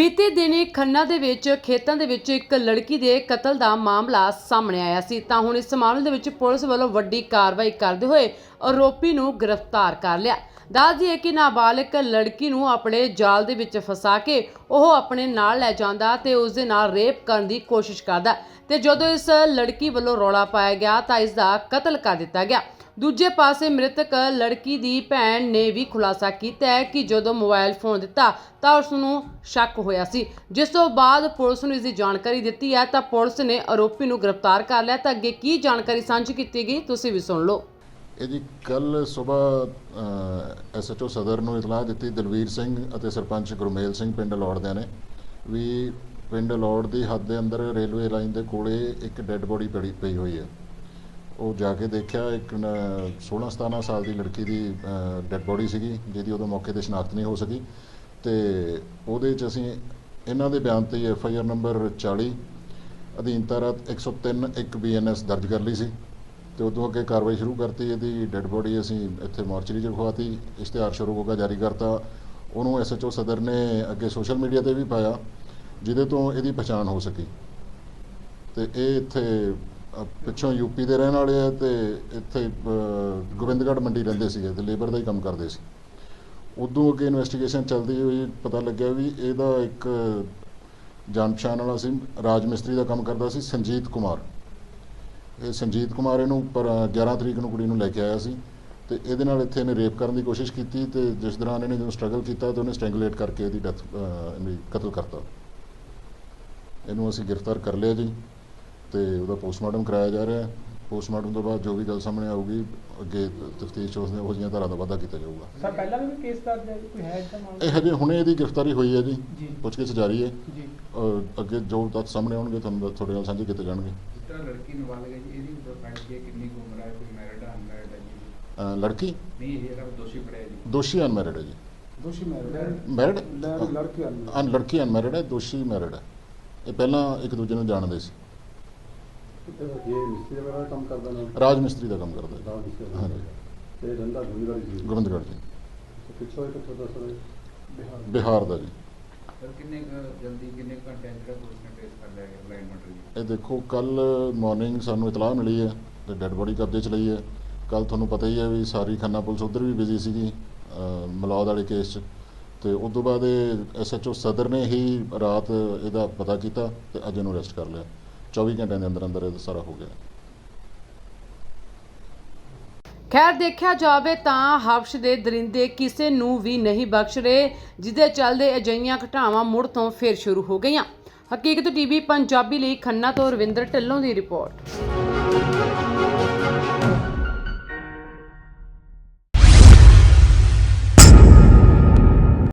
ਬੀਤੇ ਦਿਨੀ ਖੰਨਾ ਦੇ ਵਿੱਚ, ਖੇਤਾਂ ਦੇ ਵਿੱਚ ਇੱਕ ਲੜਕੀ ਦੇ ਕਤਲ ਦਾ ਮਾਮਲਾ ਸਾਹਮਣੇ ਆਇਆ ਸੀ। ਤਾਂ ਹੁਣ ਇਸ ਮਾਮਲੇ ਦੇ ਵਿੱਚ ਪੁਲਿਸ ਵੱਲੋਂ ਵੱਡੀ ਕਾਰਵਾਈ ਕਰਦੇ ਹੋਏ ਆਰੋਪੀ ਨੂੰ ਗ੍ਰਿਫਤਾਰ ਕਰ ਲਿਆ। ਦੱਸ ਦਈਏ ਕਿ ਨਾਬਾਲਗ ਲੜਕੀ ਨੂੰ ਆਪਣੇ ਜਾਲ ਦੇ ਵਿੱਚ ਫਸਾ ਕੇ ਉਹ ਆਪਣੇ ਨਾਲ ਲੈ ਜਾਂਦਾ ਤੇ ਉਸ ਦੇ ਨਾਲ ਰੇਪ ਕਰਨ ਦੀ ਕੋਸ਼ਿਸ਼ ਕਰਦਾ। ਤੇ ਜਦੋਂ ਇਸ ਲੜਕੀ ਵੱਲੋਂ ਰੌਲਾ ਪਾਇਆ ਗਿਆ ਤਾਂ ਇਸ ਦਾ ਕਤਲ ਕਰ ਦਿੱਤਾ ਗਿਆ। ਦੂਜੇ ਪਾਸੇ ਮ੍ਰਿਤਕ ਲੜਕੀ ਦੀ ਭੈਣ ਨੇ ਵੀ ਖੁਲਾਸਾ ਕੀਤਾ ਹੈ ਕਿ ਜਦੋਂ ਮੋਬਾਈਲ ਫੋਨ ਦਿੱਤਾ ਤਾਂ ਉਸ ਨੂੰ ਸ਼ੱਕ ਹੋਇਆ ਸੀ। ਜਿਸ ਤੋਂ ਬਾਅਦ ਪੁਲਿਸ ਨੂੰ ਇਸ ਦੀ ਜਾਣਕਾਰੀ ਦਿੱਤੀ ਹੈ ਤਾਂ ਪੁਲਿਸ ਨੇ ਆਰੋਪੀ ਨੂੰ ਗ੍ਰਿਫਤਾਰ ਕਰ ਲਿਆ। ਤਾਂ ਅੱਗੇ ਕੀ ਜਾਣਕਾਰੀ ਸਾਂਝੀ ਕੀਤੀ ਗਈ, ਤੁਸੀਂ ਵੀ ਸੁਣ ਲਓ। ਇਹ ਜੀ ਕੱਲ ਸਵੇਰ ਐਸਐਚਓ ਸਦਰ ਨੂੰ ਇਤਲਾਹ ਦਿੱਤੀ ਦਲਵੀਰ ਸਿੰਘ ਅਤੇ ਸਰਪੰਚ ਗੁਰਮੇਲ ਸਿੰਘ ਪਿੰਡ ਲੌੜਦਿਆਂ ਨੇ ਵੀ ਪਿੰਡ ਲੌੜ ਦੀ ਹੱਦ ਦੇ ਅੰਦਰ ਰੇਲਵੇ ਲਾਈਨ ਦੇ ਕੋਲੇ ਇੱਕ ਡੈੱਡ ਬੋਡੀ ਪੜੀ, ਪਈ ਹੋਈ ਹੈ। ਉਹ ਜਾ ਕੇ ਦੇਖਿਆ, ਇੱਕ 16 17 ਸਾਲ ਦੀ ਲੜਕੀ ਦੀ ਡੈੱਡ ਬੋਡੀ ਸੀਗੀ, ਜਿਹਦੀ ਉਦੋਂ ਮੌਕੇ ਤੇ ਸ਼ਨਾਖਤ ਨਹੀਂ ਹੋ ਸਕੀ। ਤੇ ਉਹਦੇ 'ਚ ਅਸੀਂ ਇਹਨਾਂ ਦੇ ਬਿਆਨ ਤੇ ਐਫ ਆਈ ਆਰ ਨੰਬਰ 40 ਅਧੀਨ ਧਾਰਾ 103 1 ਬੀਐਨਐਸ ਦਰਜ ਕਰ ਲਈ ਸੀ। ਤੇ ਉਦੋਂ ਅੱਗੇ ਕਾਰਵਾਈ ਸ਼ੁਰੂ ਕਰਤੀ, ਇਹਦੀ ਡੈੱਡ ਬੋਡੀ ਅਸੀਂ ਇੱਥੇ ਮੋਰਚਰੀ 'ਚ ਰਖਵਾਤੀ, ਇਸ਼ਤਿਹਾਰ ਸ਼ੁਰੂ ਹੋਗਾ ਜਾਰੀ ਕਰਤਾ। ਉਹਨੂੰ ਐਸਐਚਓ ਸਦਰ ਨੇ ਅੱਗੇ ਸੋਸ਼ਲ ਮੀਡੀਆ ਤੇ ਵੀ ਪਾਇਆ, ਜਿਹਦੇ ਤੋਂ ਇਹਦੀ ਪਛਾਣ ਹੋ ਸਕੀ। ਤੇ ਇਹ ਇੱਥੇ ਪਿੱਛੋਂ ਯੂਪੀ ਦੇ ਰਹਿਣ ਵਾਲੇ ਆ ਤੇ ਇੱਥੇ ਗੋਬਿੰਦਗੜ੍ਹ ਮੰਡੀ ਰਹਿੰਦੇ ਸੀਗੇ ਤੇ ਲੇਬਰ ਦਾ ਹੀ ਕੰਮ ਕਰਦੇ ਸੀ। ਉਦੋਂ ਅੱਗੇ ਇਨਵੈਸਟੀਗੇਸ਼ਨ ਚੱਲਦੀ ਹੋਈ ਪਤਾ ਲੱਗਿਆ ਵੀ ਇਹਦਾ ਇੱਕ ਜਾਣ ਪਛਾਣ ਵਾਲਾ ਸੀ, ਰਾਜ ਮਿਸਤਰੀ ਦਾ ਕੰਮ ਕਰਦਾ ਸੀ, ਸੰਜੀਤ ਕੁਮਾਰ। ਇਹ ਸੰਜੀਤ ਕੁਮਾਰ ਇਹਨੂੰ ਪਰ 11 ਤਰੀਕ ਨੂੰ ਕੁੜੀ ਨੂੰ ਲੈ ਕੇ ਆਇਆ ਸੀ ਤੇ ਇਹਦੇ ਨਾਲ ਇੱਥੇ ਇਹਨੇ ਰੇਪ ਕਰਨ ਦੀ ਕੋਸ਼ਿਸ਼ ਕੀਤੀ ਤੇ ਜਿਸ ਦੌਰਾਨ ਇਹਨੇ ਜਦੋਂ ਸਟਰਗਲ ਕੀਤਾ ਤੇ ਉਹਨੇ ਸਟ੍ਰੈਂਗੂਲੇਟ ਕਰਕੇ ਇਹਦੀ ਡੈਥ ਕਤਲ ਕਰਤਾ। ਇਹਨੂੰ ਅਸੀਂ ਗ੍ਰਿਫਤਾਰ ਕਰ ਲਿਆ ਜੀ। ਤੇ ਉਹਦਾ ਪੋਸਟਮਾਰਟਮ ਕਰਾਇਆ ਜਾ ਰਿਹਾ ਹੈ। ਪੋਸਟਮਾਰਟਮ ਤੋਂ ਬਾਅਦ ਜੋ ਵੀ ਗੱਲ ਸਾਹਮਣੇ ਆਊਗੀ ਅੱਗੇ ਤਫਤੀਸ਼ ਉਸ ਨੇ ਉਹ ਜਿਹੀਆਂ ਧਾਰਾ ਦਾ ਵਾਧਾ ਕੀਤਾ ਜਾਊਗਾ। ਸਰ ਪਹਿਲਾਂ ਵੀ ਕੋਈ ਕੇਸ ਦਰਜ ਹੈ? ਕੋਈ ਹੈ ਇਸਦਾ ਮਾਮਲਾ? ਇਹ ਹਜੇ ਹੁਣੇ ਇਹਦੀ ਗ੍ਰਿਫਤਾਰੀ ਹੋਈ ਹੈ ਜੀ। ਪੁੱਛਗਿੱਛ ਜਾਰੀ ਹੈ। ਜੀ। ਅੱਗੇ ਜੋ ਤੱਥ ਸਾਹਮਣੇ ਆਉਣਗੇ ਤੁਹਾਨੂੰ ਤੁਹਾਡੇ ਨਾਲ ਸਾਂਝੇ ਕੀਤੇ ਜਾਣਗੇ। ਜਿਸ ਤਰ੍ਹਾਂ ਲੜਕੀ ਨਾਬਾਲਗ ਹੈ ਜੀ ਇਹਦੀ ਪ੍ਰੋਫਾਈਲ ਕੀ ਹੈ ਕਿੰਨੀ ਕੁ ਉਮਰ ਹੈ? ਕੋਈ ਮੈਰਿਡ ਹੈ ਅਨਮੈਰਿਡ ਹੈ ਜੀ? ਲੜਕੀ? ਨਹੀਂ ਇਹ ਜਿਹੜਾ ਦੋਸ਼ੀ ਫੜਿਆ ਜੀ। ਦੋਸ਼ੀ ਅਨਮੈਰਿਡ ਹੈ ਜੀ। ਦੋਸ਼ੀ ਮੈਰਿਡ ਮੈਰਿਡ ਲੜਕੀ ਅਨਮੈਰਿਡ ਹੈ। ਦੋਸ਼ੀ ਮੈਰਿਡ ਹੈ। ਇਹ ਪਹਿਲਾਂ ਇੱਕ ਦੂਜੇ ਨੂੰ ਜਾਣਦੇ ਸੀ। ਇਹ ਮਿਸਤਰੀ ਵਗੈਰਾ ਕੰਮ ਕਰਦਾ ਨਾ ਰਾਜ ਮਿਸਤਰੀ ਦਾ ਕੰਮ ਕਰਦਾ ਹੈ। ਰਾਜ ਮਿਸਤਰੀ ਦਾ ਹਾਂਜੀ ਤੇ ਰੰਦਾ ਗੁੰਦਗਾੜੀ ਸੀ ਗੋਬਿੰਦਗੜ੍ਹ ਜੀ ਪਿੱਛੋਂ ਇੱਕ ਛੋਟਾ ਸਰ ਬਿਹਾਰ ਬਿਹਾਰ ਦਾ ਜੀ। ਸਰ ਕਿੰਨੇ ਕੁ ਜਲਦੀ ਕਿੰਨੇ ਕੁ ਘੰਟੇ ਅੰਦਰ ਪੁਲਿਸ ਨੇ ਟ੍ਰੇਸ ਕਰ ਲਿਆ ਹੈ ਬਲਾਈਂਡ ਮਰਡਰ ਜੀ ਇਹ ਦੇਖੋ ਕੱਲ ਮਾਰਨਿੰਗ ਸਾਨੂੰ ਇਤਲਾਹ ਮਿਲੀ ਹੈ ਤੇ ਡੈੱਡ ਬੋਡੀ ਕਬਜ਼ੇ 'ਚ ਲਈ ਹੈ। ਕੱਲ ਤੁਹਾਨੂੰ ਪਤਾ ਹੀ ਹੈ ਵੀ ਸਾਰੀ ਖੰਨਾ ਪੁਲਿਸ ਉਧਰ ਵੀ ਬਿਜ਼ੀ ਸੀਗੀ ਅਹ ਮਲੌਦ ਵਾਲੇ ਕੇਸ 'ਚ। ਤੇ ਉਸ ਤੋਂ ਬਾਅਦ ਇਹ ਐਸਐਚਓ ਸਦਰ ਨੇ ਹੀ ਰਾਤ ਇਹਦਾ ਪਤਾ ਕੀਤਾ ਤੇ ਅੱਜ ਇਹਨੂੰ ਅਰੈਸਟ ਕਰ ਲਿਆ। 24 ਘੰਟਿਆਂ ਦੇ ਅੰਦਰ ਅੰਦਰ ਇਹ ਸਾਰਾ ਹੋ ਗਿਆ। ਖੈਰ, ਦੇਖਿਆ ਜਾਵੇ ਤਾਂ ਹਫ਼ਸ਼ ਦੇ ਦਰਿੰਦੇ ਕਿਸੇ ਨੂੰ ਵੀ ਨਹੀਂ ਬਖਸ਼ ਰਹੇ ਜਿਹਦੇ ਚੱਲਦੇ ਅਜਈਆਂ ਘਟਨਾਵਾਂ ਮੁੜ ਤੋਂ ਫੇਰ ਸ਼ੁਰੂ ਹੋ ਗਈਆਂ। ਹਕੀਕਤ ਟੀਵੀ ਪੰਜਾਬੀ ਲਈ ਖੰਨਾ ਤੋਂ ਰਵਿੰਦਰ ਢਿੱਲੋਂ ਦੀ ਰਿਪੋਰਟ।